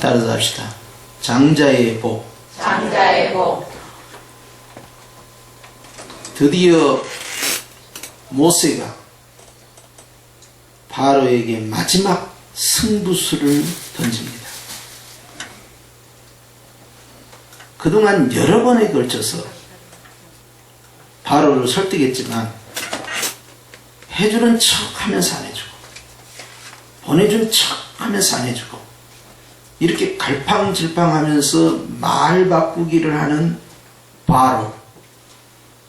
따라서 합시다. 장자의 복. 장자의 복, 드디어 모세가 바로에게 마지막 승부수를 던집니다. 그동안 여러 번에 걸쳐서 바로를 설득했지만 해주는 척 하면서 안 해주고 보내준 척 하면서 안 해주고 이렇게 갈팡질팡 하면서 말 바꾸기를 하는 바로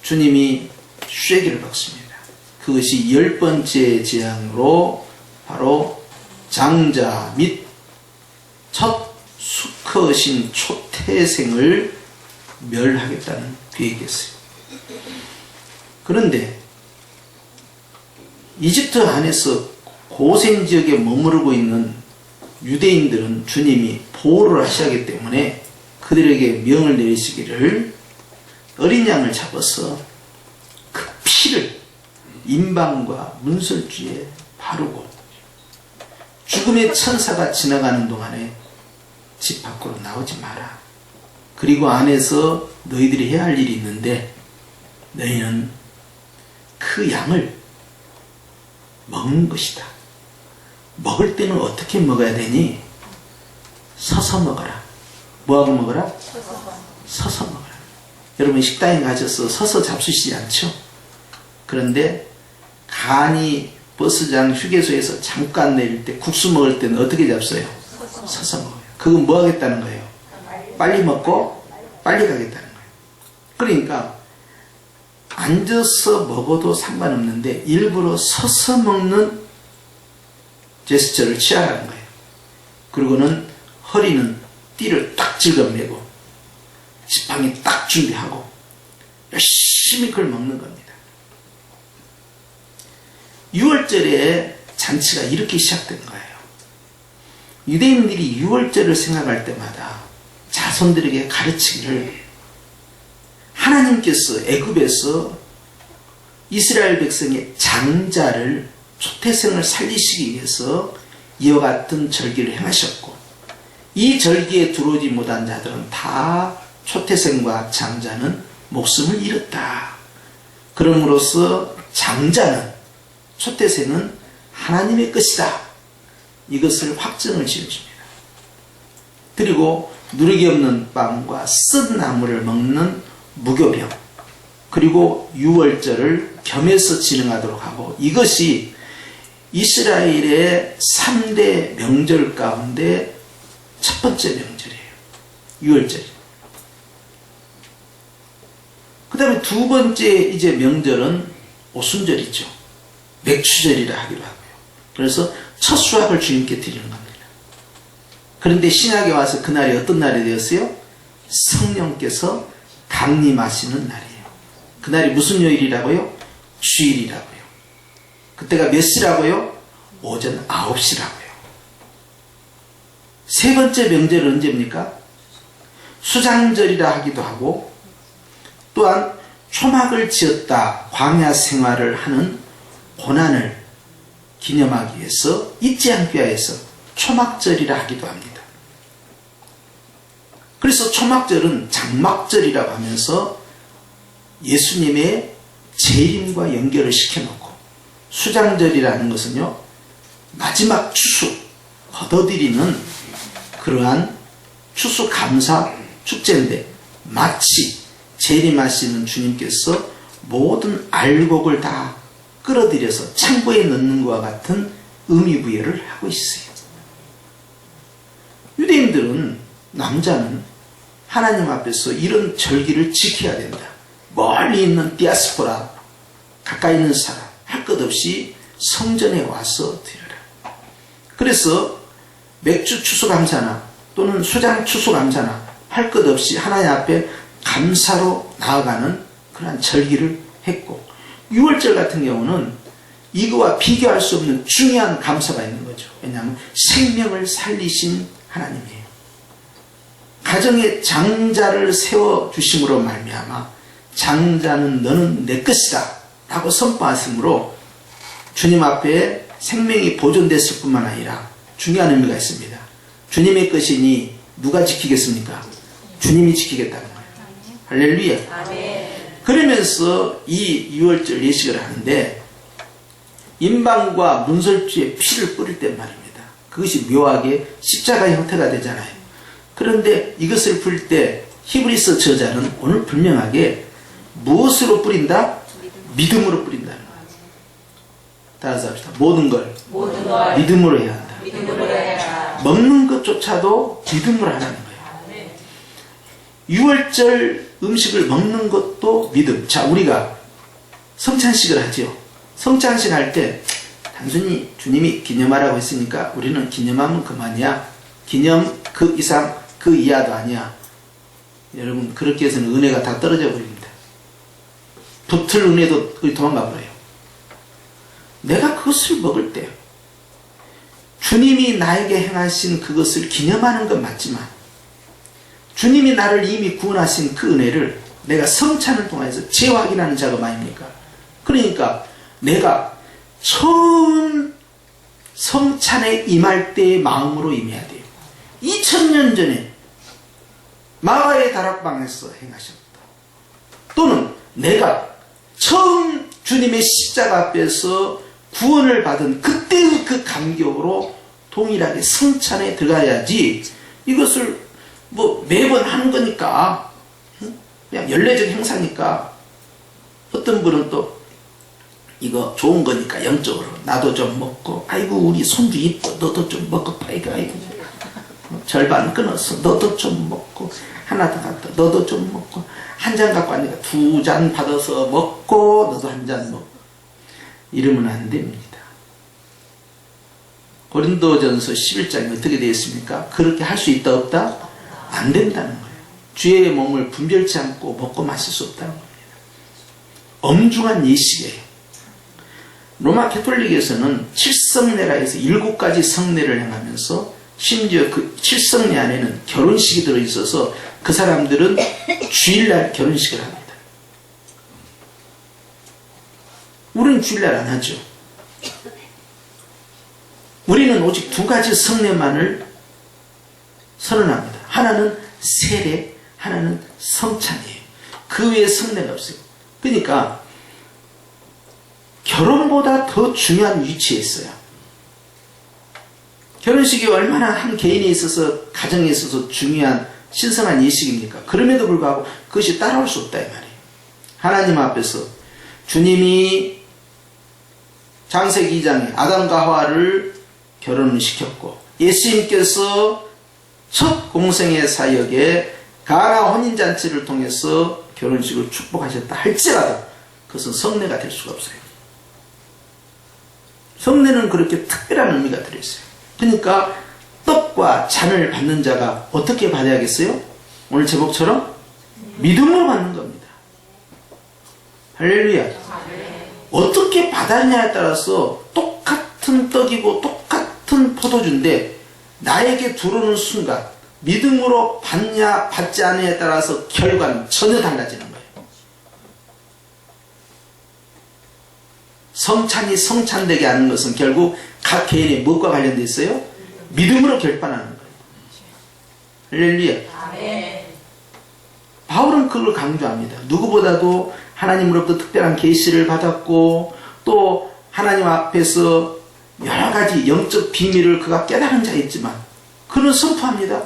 주님이 쐐기를 박습니다. 그것이 열 번째 재앙으로 바로 장자 및 첫 수컷인 초태생을 멸하겠다는 계획이었어요. 그런데 이집트 안에서 고생 지역에 머무르고 있는 유대인들은 주님이 보호를 하기 때문에 그들에게 명을 내리시기를 어린 양을 잡아서 그 피를 인방과 문설주에 바르고 죽음의 천사가 지나가는 동안에 집 밖으로 나오지 마라. 그리고 안에서 너희들이 해야 할 일이 있는데 너희는 그 양을 먹는 것이다. 먹을 때는 어떻게 먹어야 되니? 서서 먹어라. 뭐하고 먹어라? 서서 먹어라. 여러분 식당에 가셔서 서서 잡수시지 않죠? 그런데 간이 버스장 휴게소에서 잠깐 내릴 때 국수 먹을 때는 어떻게 잡숴요? 서서 먹어요. 그건 뭐 하겠다는 거예요? 빨리 먹고 빨리 가겠다는 거예요. 그러니까 앉아서 먹어도 상관없는데 일부러 서서 먹는 제스처를 취하라는 거예요. 그리고는 허리는 띠를 딱 찔러매고 지팡이 딱 준비하고 열심히 그걸 먹는 겁니다. 6월절에 잔치가 이렇게 시작된 거예요. 유대인들이 6월절을 생각할 때마다 자손들에게 가르치기를 하나님께서 애굽에서 이스라엘 백성의 장자를 초태생을 살리시기 위해서 이와 같은 절기를 행하셨고 이 절기에 들어오지 못한 자들은 다 초태생과 장자는 목숨을 잃었다. 그럼으로써 장자는 초태생은 하나님의 것이다. 이것을 확정을 지어줍니다. 그리고 누르기 없는 빵과 쓴 나무를 먹는 무교병 그리고 유월절을 겸해서 진행하도록 하고 이것이 이스라엘의 3대 명절 가운데 첫 번째 명절이에요. 유월절. 그 다음에 두 번째 이제 명절은 오순절이죠. 맥추절이라 하기로 하고요. 그래서 첫 수확을 주님께 드리는 겁니다. 그런데 신약에 와서 그날이 어떤 날이 되었어요? 성령께서 강림하시는 날이에요. 그날이 무슨 요일이라고요? 주일이라고요. 그때가 몇 시라고요? 오전 9시라고요. 세 번째 명절은 언제입니까? 수장절이라 하기도 하고 또한 초막을 지었다 광야 생활을 하는 고난을 기념하기 위해서 잊지 않기 위해서 초막절이라 하기도 합니다. 그래서 초막절은 장막절이라고 하면서 예수님의 재림과 연결을 시켜놓고 수장절이라는 것은요 마지막 추수 거둬들이는 그러한 추수 감사 축제인데 마치 재림하시는 주님께서 모든 알곡을 다 끌어들여서 창고에 넣는 것과 같은 의미 부여를 하고 있어요. 유대인들은 남자는 하나님 앞에서 이런 절기를 지켜야 된다. 멀리 있는 디아스포라, 가까이 있는 사람, 할 것 없이 성전에 와서 드려라. 그래서 맥주 추수 감사나 또는 수장 추수 감사나 할 것 없이 하나님 앞에 감사로 나아가는 그러한 절기를 했고 6월절 같은 경우는 이거와 비교할 수 없는 중요한 감사가 있는 거죠. 왜냐하면 생명을 살리신 하나님이에요. 가정에 장자를 세워 주심으로 말미암아 장자는 너는 내 것이다 라고 선포하심으로 주님 앞에 생명이 보존됐을 뿐만 아니라 중요한 의미가 있습니다. 주님의 것이니 누가 지키겠습니까? 주님이 지키겠다는 거예요. 할렐루야. 그러면서 이 유월절 예식을 하는데 인방과 문설주에 피를 뿌릴 때 말입니다. 그것이 묘하게 십자가의 형태가 되잖아요. 그런데 이것을 풀 때 히브리서 저자는 오늘 분명하게 무엇으로 뿌린다? 믿음으로 뿌린다는 거예요. 따라서 합시다. 모든 걸 모든 걸 믿음으로 해야 한다. 믿음으로 해라. 먹는 것조차도 믿음으로 하라는 거예요. 유월절 음식을 먹는 것도 믿음. 자, 우리가 성찬식을 하죠. 성찬식 할 때 단순히 주님이 기념하라고 했으니까 우리는 기념하면 그만이야. 기념 그 이상 그 이하도 아니야. 여러분 그렇게 해서는 은혜가 다 떨어져 버립니다. 은혜도 거의 도망가 버려요. 내가 그것을 먹을 때 주님이 나에게 행하신 그것을 기념하는 건 맞지만 주님이 나를 이미 구원하신 그 은혜를 내가 성찬을 통해서 재확인하는 작업 아닙니까? 그러니까 내가 처음 성찬에 임할 때의 마음으로 임해야 돼요. 2000년 전에 마가의 다락방에서 행하셨다. 또는 내가 처음 주님의 십자가 앞에서 구원을 받은 그때의 그 감격으로 동일하게 성찬에 들어가야지. 이것을 뭐 매번 하는 거니까. 응? 그냥 연례적 행사니까. 어떤 분은 또 이거 좋은 거니까 영적으로 나도 좀 먹고 아이고 우리 손주 이뻐. 너도 좀 먹고 파이가 아이고. 절반 끊었어 너도 좀 먹고 하나 더 갖다. 너도 좀 먹고 한 잔 갖고 왔으니까 두 잔 받아서 먹고 너도 한 잔 먹고 이러면 안 됩니다. 고린도전서 11장에 어떻게 되어 있습니까? 그렇게 할 수 있다 없다? 안 된다는 거예요. 주의 몸을 분별치 않고 먹고 마실 수 없다는 겁니다. 엄중한 예식이에요. 로마 캐톨릭에서는 칠성례라 해서 일곱 가지 성례를 행하면서 심지어 그 칠성례 안에는 결혼식이 들어있어서 그 사람들은 주일날 결혼식을 합니다. 우리는 주일날 안 하죠. 우리는 오직 두 가지 성례만을 선언합니다. 하나는 세례, 하나는 성찬이에요. 그 외에 성례가 없어요. 그러니까 결혼보다 더 중요한 위치에 있어요. 결혼식이 얼마나 한 개인에 있어서 가정에 있어서 중요한 신성한 예식입니까? 그럼에도 불구하고 그것이 따라올 수 없다 이 말이에요. 하나님 앞에서 주님이 장세기 2장에 아담과 하와를 결혼을 시켰고 예수님께서 첫 공생의 사역에 가나 혼인잔치를 통해서 결혼식을 축복하셨다 할지라도 그것은 성례가 될 수가 없어요. 성례는 그렇게 특별한 의미가 들어있어요. 그러니까 떡과 잔을 받는 자가 어떻게 받아야겠어요? 오늘 제목처럼 믿음으로 받는 겁니다. 할렐루야. 어떻게 받았냐에 따라서 똑같은 떡이고 똑같은 포도주인데 나에게 들어오는 순간 믿음으로 받냐 받지 않느냐에 따라서 결과는 전혀 달라지는 거예요. 성찬이 성찬되게 하는 것은 결국 각 개인의 무엇과 관련되어 있어요? 믿음으로 결판하는 거예요. 할렐루야. 바울은 그걸 강조합니다. 누구보다도 하나님으로부터 특별한 계시를 받았고 또 하나님 앞에서 여러 가지 영적 비밀을 그가 깨달은 자였지만 그는 선포합니다.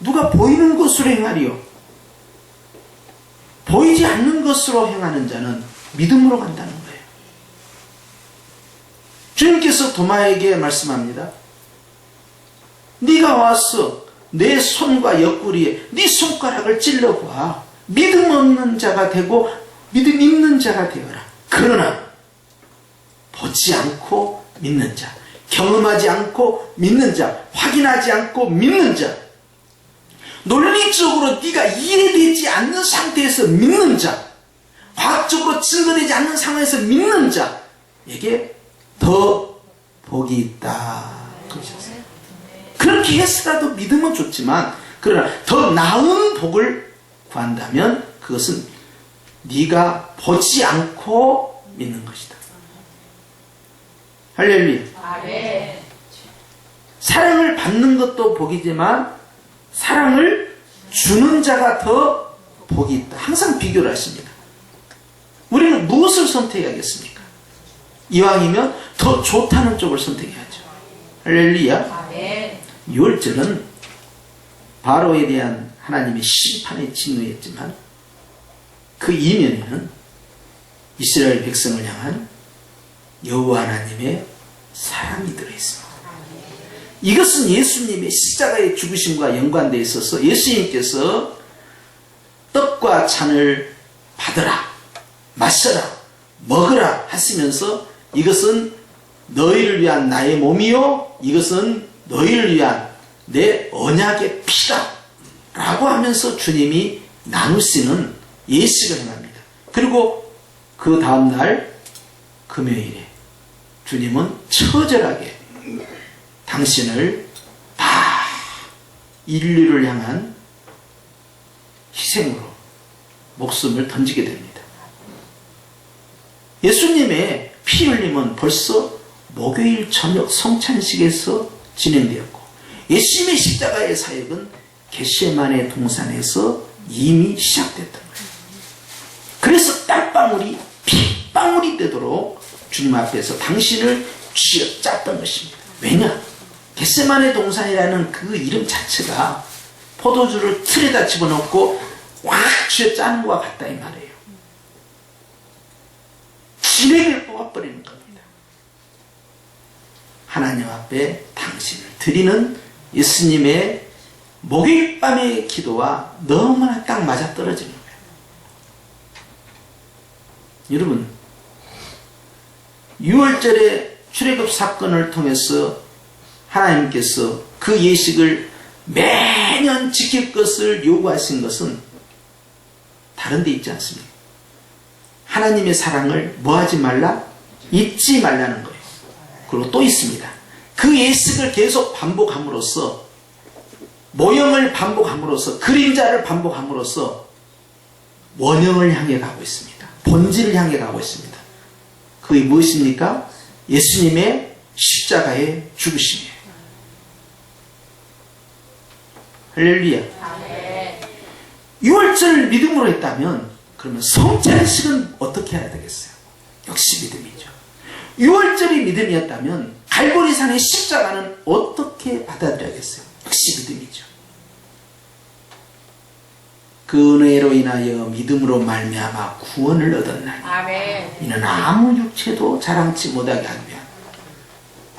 누가 보이는 것으로 행하리요. 보이지 않는 것으로 행하는 자는 믿음으로 간다는 거예요. 주님께서 도마에게 말씀합니다. 네가 와서 내 손과 옆구리에 네 손가락을 찔러봐. 믿음 없는 자가 되고 믿음 있는 자가 되어라. 그러나 보지 않고 믿는 자, 경험하지 않고 믿는 자, 확인하지 않고 믿는 자, 논리적으로 네가 이해되지 않는 상태에서 믿는 자, 과학적으로 증거되지 않는 상황에서 믿는 자에게 더 복이 있다. 그러셨어요. 그렇게 했으라도 믿음은 좋지만 그러나 더 나은 복을 구한다면 그것은 네가 보지 않고 믿는 것이다. 할렐루야. 사랑을 받는 것도 복이지만 사랑을 주는 자가 더 복이 있다. 항상 비교를 하십니다. 우리는 무엇을 선택하겠습니까? 이왕이면 더 좋다는 쪽을 선택해야죠. 할렐루야. 아멘. 6월절은 바로에 대한 하나님의 심판의 진노였지만 그 이면에는 이스라엘 백성을 향한 여호와 하나님의 사랑이 들어있습니다. 이것은 예수님의 십자가의 죽으심과 연관되어 있어서 예수님께서 떡과 잔을 받으라, 마셔라, 먹으라 하시면서 이것은 너희를 위한 나의 몸이요, 이것은 너희를 위한 내 언약의 피다. 라고 하면서 주님이 나누시는 예식을 행합니다. 그리고 그 다음날 금요일에 주님은 처절하게 당신을 다 인류를 향한 희생으로 목숨을 던지게 됩니다. 예수님의 피 흘림은 벌써 목요일 저녁 성찬식에서 진행되었고 예수님의 십자가의 사역은 겟세만의 동산에서 이미 시작됐던 거예요. 그래서 땀방울이 핏방울이 되도록 주님 앞에서 당신을 쥐어 짰던 것입니다. 왜냐? 겟세만의 동산이라는 그 이름 자체가 포도주를 틀에다 집어넣고 확 쥐어 짜는 것과 같다 이 말이에요. 진액을 뽑아버리는 겁니다. 하나님 앞에 당신을 드리는 예수님의 목요일 밤의 기도와 너무나 딱 맞아 떨어지는 거예요. 여러분, 6월절의 출애굽 사건을 통해서 하나님께서 그 예식을 매년 지킬 것을 요구하신 것은 다른 데 있지 않습니까? 하나님의 사랑을 뭐하지 말라? 잊지 말라는 거예요. 그리고 또 있습니다. 그 예식을 계속 반복함으로써 모형을 반복함으로써 그림자를 반복함으로써 원형을 향해 가고 있습니다. 본질을 향해 가고 있습니다. 그게 무엇입니까? 예수님의 십자가의 죽으심이에요. 할렐루야. 아멘. 6월절을 믿음으로 했다면 그러면 성찬식은 어떻게 해야 되겠어요? 역시 믿음이죠. 6월절이 믿음이었다면 갈보리산의 십자가는 어떻게 받아들여야겠어요? 역시 믿음이죠. 그 은혜로 인하여 믿음으로 말미암아 구원을 얻었나니 아멘. 이는 아무 육체도 자랑치 못하게 위함.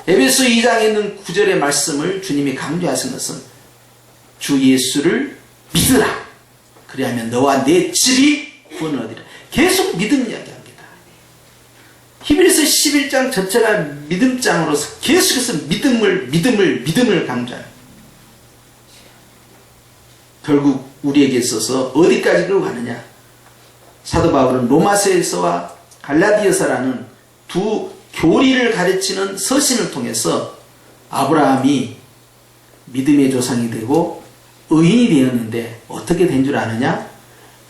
에베소 2장에 있는 구절의 말씀을 주님이 강조하신 것은 주 예수를 믿으라. 그리하면 너와 내 집이 구원을 얻으리라. 계속 믿음 이야기합니다. 히브리서 11장 전체가 믿음장으로서 계속해서 믿음을 믿음을 믿음을 강조합니다. 결국 우리에게 있어서 어디까지 끌고 가느냐? 사도 바울은 로마서에서와 갈라디아서라는 두 교리를 가르치는 서신을 통해서 아브라함이 믿음의 조상이 되고 의인이 되었는데 어떻게 된 줄 아느냐?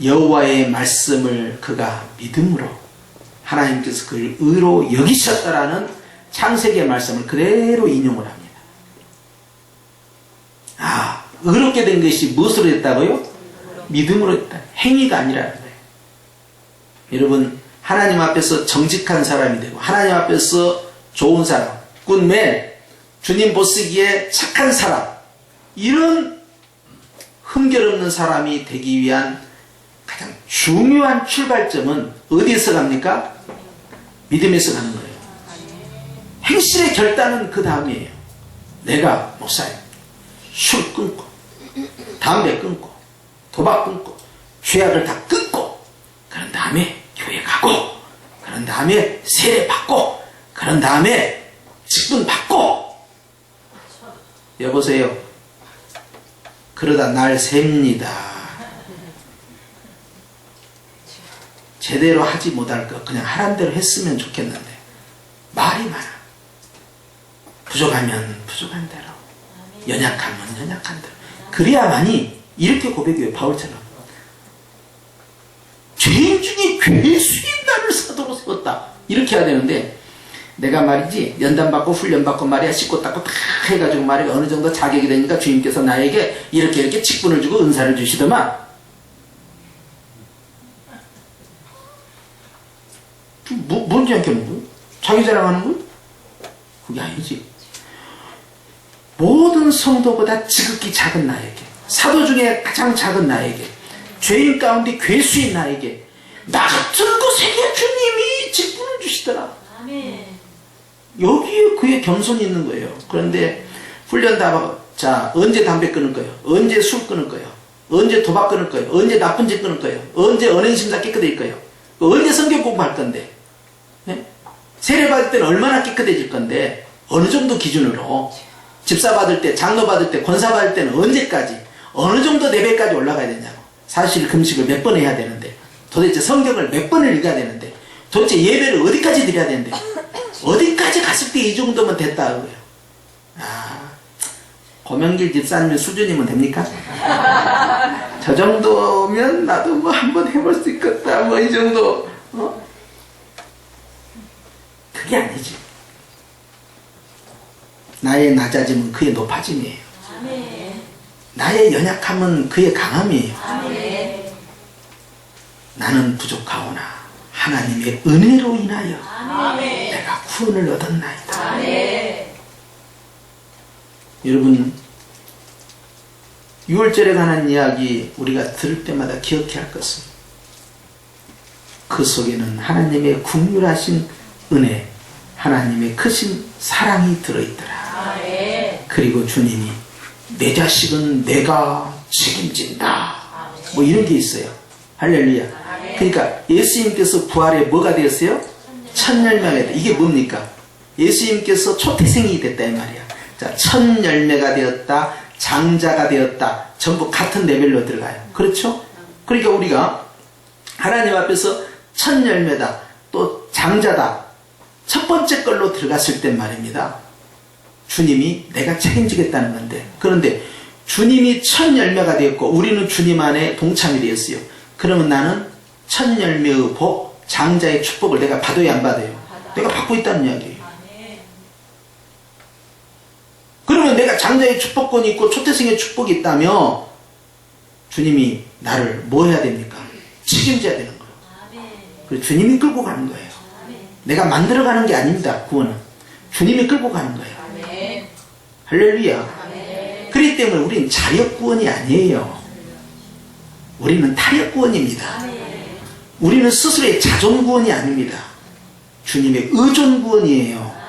여호와의 말씀을 그가 믿음으로 하나님께서 그를 의로 여기셨다라는 창세기의 말씀을 그대로 인용을 합니다. 아, 의롭게 된 것이 무엇으로 됐다고요? 믿음으로 됐다. 행위가 아니라는 거예요. 여러분, 하나님 앞에서 정직한 사람이 되고, 하나님 앞에서 좋은 사람, 꾼맨, 주님 보시기에 착한 사람, 이런 흠결 없는 사람이 되기 위한 가장 중요한 출발점은 어디에서 갑니까? 믿음에서 가는 거예요. 행실의 결단은 그 다음이에요. 내가 목사님, 술 끊고, 담배 끊고, 도박 끊고, 죄악을 다 끊고, 그런 다음에 교회 가고, 그런 다음에 세례 받고, 그런 다음에 직분 받고. 여보세요. 그러다 날 셉니다. 제대로 하지 못할 것, 그냥 하란 대로 했으면 좋겠는데, 말이 많아. 부족하면 부족한 대로, 연약하면 연약한 대로. 그래야만이 이렇게 고백해요, 바울처럼. 죄인 중에 죄수인 나를 사도로 세웠다. 이렇게 해야 되는데, 내가 말이지 연단 받고 훈련 받고 말이야 씻고 닦고 다 해가지고 말이야 어느 정도 자격이 되니까 주님께서 나에게 이렇게 이렇게 직분을 주고 은사를 주시더만 뭐, 뭔지 않겠는 거야? 자기 자랑하는 거야? 그게 아니지. 모든 성도보다 지극히 작은 나에게, 사도 중에 가장 작은 나에게, 죄인 가운데 괴수인 나에게, 나 같은 것에게 주님이 직분을 주시더라. 아멘. 여기에 그의 겸손이 있는 거예요. 그런데 훈련 다 자, 언제 담배 끊을 거예요? 언제 술 끊을 거예요? 언제 도박 끊을 거예요? 언제 나쁜 짓 끊을 거예요? 언제 언행심사 깨끗해질 거예요? 언제 성경 공부할 건데? 네? 세례 받을 때는 얼마나 깨끗해질 건데? 어느 정도 기준으로? 집사 받을 때, 장로 받을 때, 권사 받을 때는 언제까지? 어느 정도 레벨까지 올라가야 되냐고. 사실 금식을 몇 번 해야 되는데, 도대체 성경을 몇 번을 읽어야 되는데, 도대체 예배를 어디까지 드려야 되는데, 어디까지 갔을 때 이 정도면 됐다, 그거예요. 아, 고명길 집사님 수준이면 됩니까? 저 정도면 나도 뭐 한번 해볼 수 있겠다, 뭐 이 정도, 어? 그게 아니지. 나의 낮아짐은 그의 높아짐이에요. 아멘. 나의 연약함은 그의 강함이에요. 아멘. 나는 부족하오나 하나님의 은혜로 인하여 아멘. 내가 구원을 얻었나이다. 여러분 6월절에 관한 이야기 우리가 들을 때마다 기억해야 할 것은 그 속에는 하나님의 국률하신 은혜, 하나님의 크신 사랑이 들어있더라. 그리고 주님이 내 자식은 내가 책임진다. 뭐 이런 게 있어요. 할렐루야. 그러니까 예수님께서 부활에 뭐가 되었어요? 첫 열매가 됐다. 이게 뭡니까? 예수님께서 초태생이 됐다 이 말이야. 자, 첫 열매가 되었다. 장자가 되었다. 전부 같은 레벨로 들어가요. 그렇죠? 그러니까 우리가 하나님 앞에서 첫 열매다. 또 장자다. 첫 번째 걸로 들어갔을 땐 말입니다. 주님이 내가 책임지겠다는 건데 그런데 주님이 첫 열매가 되었고 우리는 주님 안에 동참이 되었어요. 그러면 나는 첫 열매의 복, 장자의 축복을 내가 받아야 안 받아요? 내가 받고 있다는 이야기예요. 아멘. 그러면 내가 장자의 축복권이 있고 초태생의 축복이 있다며 주님이 나를 뭐 해야 됩니까? 책임져야 되는 거예요. 아멘. 그래서 주님이 끌고 가는 거예요. 내가 만들어가는 게 아닙니다. 구원은. 주님이 끌고 가는 거예요. 할렐루야. 그렇기 때문에 우리는 자력 구원이 아니에요. 우리는 타력 구원입니다. 우리는 스스로의 자존 구원이 아닙니다. 주님의 의존 구원이에요.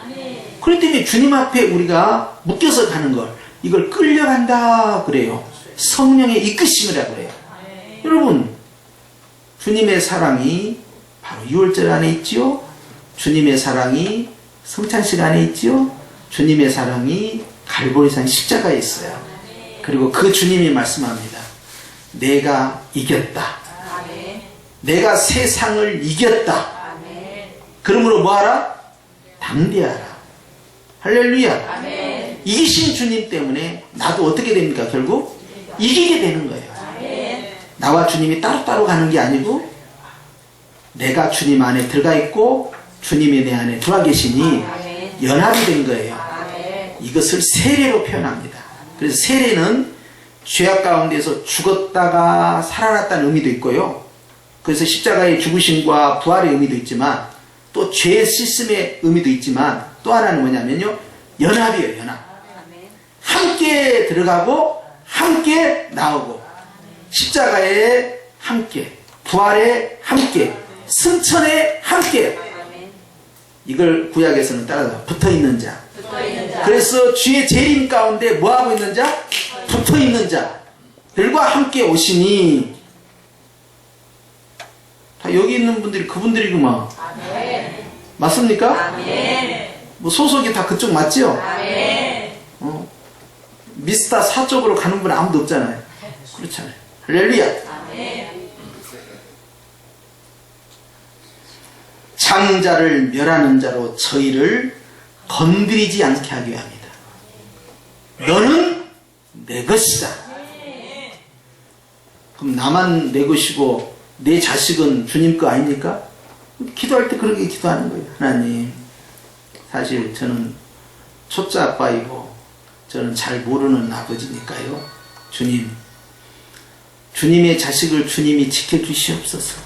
그렇기 때문에 주님 앞에 우리가 묶여서 가는 걸 이걸 끌려간다 그래요. 성령의 이끄심이라고 그래요. 여러분 주님의 사랑이 바로 6월절 안에 있지요. 주님의 사랑이 성찬식 안에 있지요. 주님의 사랑이 갈보리산 십자가에 있어요. 그리고 그 주님이 말씀합니다. 내가 이겼다. 내가 세상을 이겼다. 그러므로 뭐하라? 담대하라. 할렐루야. 이기신 주님 때문에 나도 어떻게 됩니까? 결국 이기게 되는 거예요. 나와 주님이 따로따로 가는 게 아니고 내가 주님 안에 들어가 있고 주님이 내 안에 들어와 계시니 아멘. 연합이 된 거예요. 이것을 세례로 표현합니다. 그래서 세례는 죄악 가운데서 죽었다가 살아났다는 의미도 있고요. 그래서 십자가의 죽으심과 부활의 의미도 있지만 또 죄의 씻음의 의미도 있지만 또 하나는 뭐냐면요. 연합이에요, 연합. 함께 들어가고 함께 나오고 십자가에 함께 부활에 함께 승천에 함께. 이걸 구약에서는 따라서 붙어 있는 자. 그래서 주의 재림 가운데 뭐 하고 있는 자 붙어 있는 자들과 함께 오시니 다 여기 있는 분들이 그분들이구만. 맞습니까? 뭐 소속이 다 그쪽 맞지요? 어? 미스터 사 쪽으로 가는 분 아무도 없잖아요 그렇잖아요 할렐루야 장자를 멸하는 자로 저희를 건드리지 않게 하기 위함이다. 너는 내 것이다. 그럼 나만 내 것이고 내 자식은 주님 거 아닙니까? 기도할 때 그렇게 기도하는 거예요. 하나님, 사실 저는 초짜 아빠이고 저는 잘 모르는 아버지니까요. 주님, 주님의 자식을 주님이 지켜주시옵소서.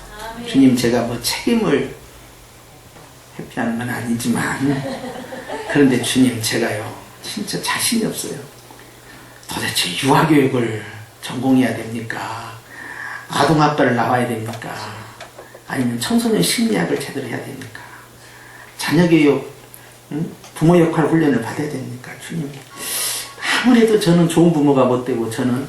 주님 제가 뭐 책임을 회피하는 건 아니지만 그런데 주님 제가요 진짜 자신이 없어요. 도대체 유아교육을 전공해야 됩니까? 아동 아빠를 나와야 됩니까? 아니면 청소년 심리학을 제대로 해야 됩니까? 자녀교육, 응? 부모 역할 훈련을 받아야 됩니까? 주님. 아무래도 저는 좋은 부모가 못 되고 저는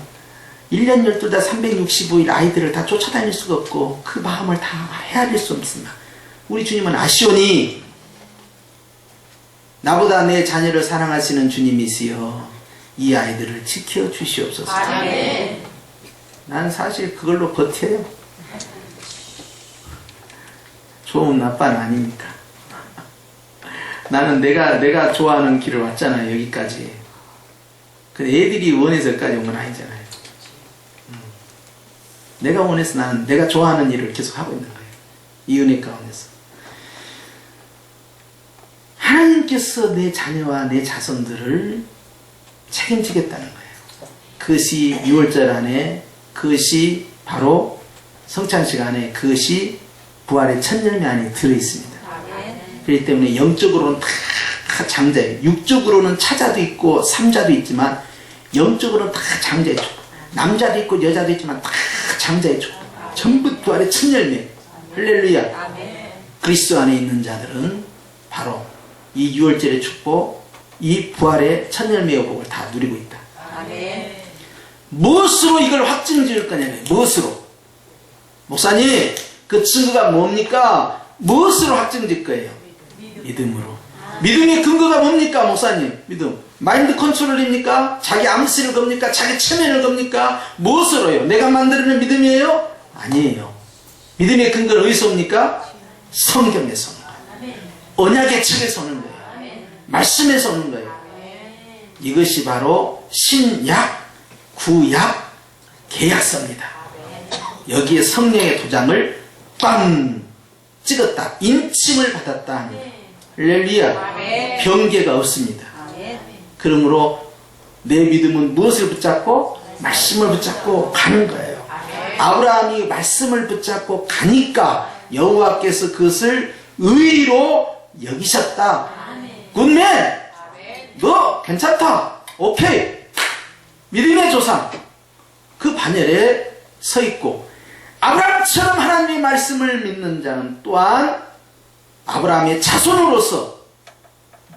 1년 12달 365일 아이들을 다 쫓아다닐 수가 없고 그 마음을 다 헤아릴 수 없습니다. 우리 주님은 아시오니 나보다 내 자녀를 사랑하시는 주님이시여 이 아이들을 지켜 주시옵소서. 아멘. 난 사실 그걸로 버텨요. 좋은 아빠는 아니니까. 나는 내가 내가 좋아하는 길을 왔잖아요 여기까지. 근데 애들이 원해서 여기까지 온 건 아니잖아요. 음. 내가 원해서 나는 내가 좋아하는 일을 계속 하고 있는 거예요. 이 은혜 가운데서. 하나님께서 내 자녀와 내 자손들을 책임지겠다는 거예요. 그것이 6월절 안에 그것이 바로 성찬식 안에 그것이 부활의 첫 열매 안에 들어있습니다. 그렇기 때문에 영적으로는 다 장자예요. 육적으로는 차자도 있고 삼자도 있지만 영적으로는 다 장자의 족. 남자도 있고 여자도 있지만 다 장자의 족. 전부 부활의 첫 열매. 할렐루야. 그리스도 안에 있는 자들은 바로 이 6월절의 축복, 이 부활의 첫 열매의 복을 다 누리고 있다. 아멘. 무엇으로 이걸 확증 지을 거냐면 무엇으로? 목사님 그 증거가 뭡니까? 무엇으로 확증 지을 거예요? 믿음 으로. 믿음의 근거가 뭡니까 목사님? 믿음. 마인드 컨트롤입니까? 자기 암 쓰는 겁니까? 자기 체면을 겁니까? 무엇으로요? 내가 만들어낸 믿음이에요? 아니에요. 믿음의 근거는 어디서 옵니까? 성경에서 거예요. 언약의 책에서 오는. 말씀에서 오는 거예요. 이것이 바로 신약, 구약, 계약서입니다. 여기에 성령의 도장을 빵 찍었다. 인침을 받았다. 할렐루야. 아멘. 변개가 없습니다. 그러므로 내 믿음은 무엇을 붙잡고 말씀을 붙잡고 가는 거예요. 아브라함이 말씀을 붙잡고 가니까 여호와께서 그것을 의로 여기셨다. 굿맨, 너 괜찮다. 오케이. 믿음의 조상. 그 반열에 서 있고 아브라함처럼 하나님의 말씀을 믿는 자는 또한 아브라함의 자손으로서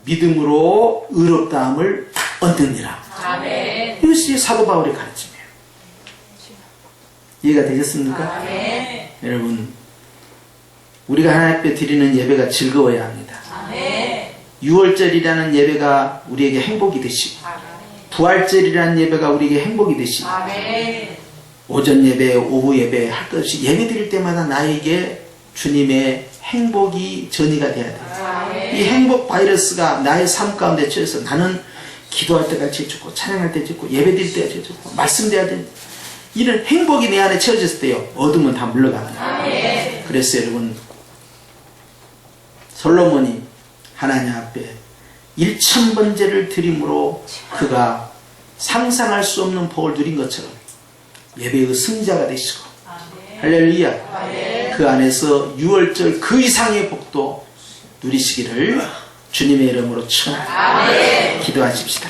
믿음으로 의롭다함을 얻느니라. 아멘. 이것이 사도 바울의 가르침이에요. 이해가 되셨습니까? 아멘. 여러분, 우리가 하나님 앞에 드리는 예배가 즐거워야 합니다. 아멘. 6월절이라는 예배가 우리에게 행복이 되시고, 부활절이라는 예배가 우리에게 행복이 되시고. 오전 예배, 오후 예배 할 것 없이 예배 드릴 때마다 나에게 주님의 행복이 전이가 돼야 돼요. 이 행복 바이러스가 나의 삶 가운데 쳐서 나는 기도할 때가 제일 좋고 찬양할 때 좋고 예배 드릴 때가 제일 좋고 말씀드려야 돼. 이런 행복이 내 안에 채워졌을 때요. 어둠은 다 물러갑니다. 그래서 여러분 솔로몬이 하나님 앞에 1천 번제를 드림으로 그가 상상할 수 없는 복을 누린 것처럼 예배의 승자가 되시고 할렐루야. 그 안에서 6월절 그 이상의 복도 누리시기를 주님의 이름으로 축원합니다. 기도하십시다